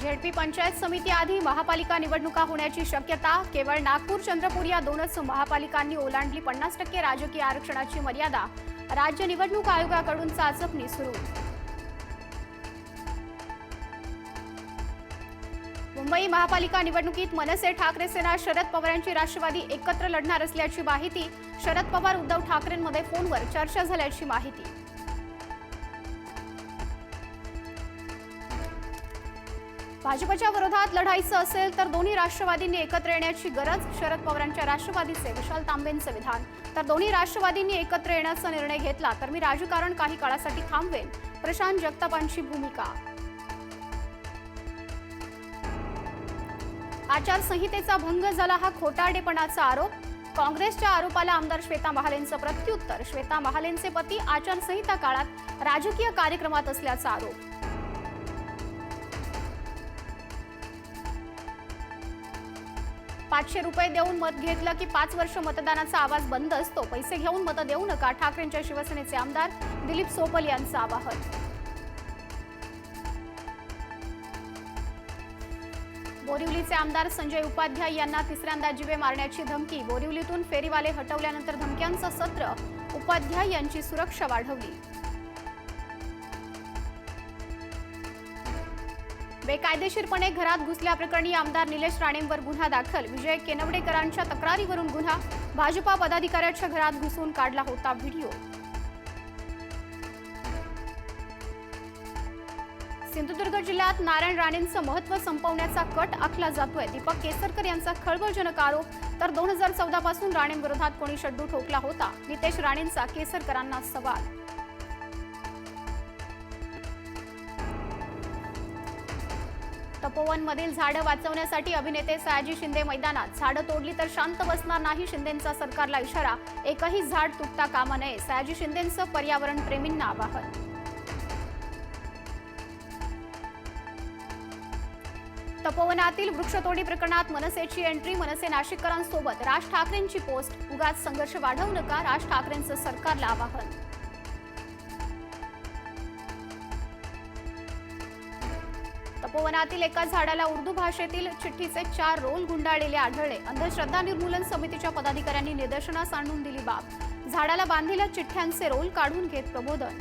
ZP panchayat समिती आधी महापालिका निवडणुका होण्याची शक्यता केवळ नागपूर चंद्रपूर या दोनच महापालिकांनी ओलांडली पन्नास टक्के राजकीय आरक्षणाची मर्यादा. राज्य निवडणूक आयोगाकडून चाचपणी सुरू. मुंबई महापालिका निवडणुकीत मनसे ठाकरे सेना शरद पवारांची राष्ट्रवादी एकत्र लढणार असल्याची माहिती शरद पवार उद्धव ठाकरेंमध्ये फोनवर चर्चा झाल्याची माहिती. भाजपच्या विरोधात लढायचं असेल तर दोन्ही राष्ट्रवादींनी एकत्र येण्याची गरज शरद पवारांच्या राष्ट्रवादीचे विशाल तांबेंचं विधान. तर दोन्ही राष्ट्रवादींनी एकत्र येण्याचा निर्णय घेतला तर मी राजकारण काही काळासाठी थांबवेन. प्रशांत जगतापांची भूमिका. आचारसंहितेचा भंग झाला हा खोटारडेपणाचा आरोप. काँग्रेसच्या आरोपाला आमदार श्वेता महालेंचं प्रत्युत्तर. श्वेता महालेंचे पती आचारसंहिता काळात राजकीय कार्यक्रमात असल्याचा आरोप. पाचशे रुपये देऊन मत घेतलं की पाच वर्ष मतदानाचा आवाज बंद असतो. पैसे घेऊन मतं देऊ नका ठाकरेंच्या शिवसेनेचे आमदार दिलीप सोपल यांचं आवाहन. बोरिवलीचे आमदार संजय उपाध्याय यांना तिसऱ्यांदा जीवे मारण्याची धमकी. बोरिवलीतून फेरीवाले हटवल्यानंतर धमक्यांचं सत्र. उपाध्याय यांची सुरक्षा वाढवली. बेकायदेशीरपणे घरात घुसल्याप्रकरणी आमदार निलेश राणेंवर गुन्हा दाखल. विजय केनवडेकरांच्या तक्रारीवरून गुन्हा. भाजपा पदाधिकाऱ्याच्या घरात घुसून काढला होता व्हिडिओ. सिंधुदुर्ग जिल्ह्यात नारायण राणेंचं महत्त्व संपवण्याचा कट आखला जातोय. दीपक केसरकर यांचा खळबळजनक आरोप. तर दोन हजार चौदा पासून राणेंविरोधात कोणी शड्डू ठोकला होता? नितेश राणेंचा केसरकरांना सवाल तपोवनमधील झाडं वाचवण्यासाठी अभिनेते सयाजी शिंदे मैदानात. झाडं तोडली तर शांत बसणार नाही शिंदेंचा सरकारला इशारा. एकही झाड तुटता कामा नये. सयाजी शिंदेंचं पर्यावरण प्रेमींना आवाहन. तपोवनातील वृक्षतोडी प्रकरणात मनसेची एंट्री मनसे नाशिककरांसोबत. राज ठाकरेंची पोस्ट उगाच संघर्ष वाढवू नका. राज ठाकरेंचं सरकारला आवाहन. तपोवनातील एका झाडाला उर्दू भाषेतील चिठ्ठीचे चार रोल गुंडाळलेले आढळले. अंधश्रद्धा निर्मूलन समितीच्या पदाधिकाऱ्यांनी निदर्शनास आणून दिली बाब. झाडाला बांधलेल्या चिठ्ठ्यांचे रोल काढून घेत प्रबोधन.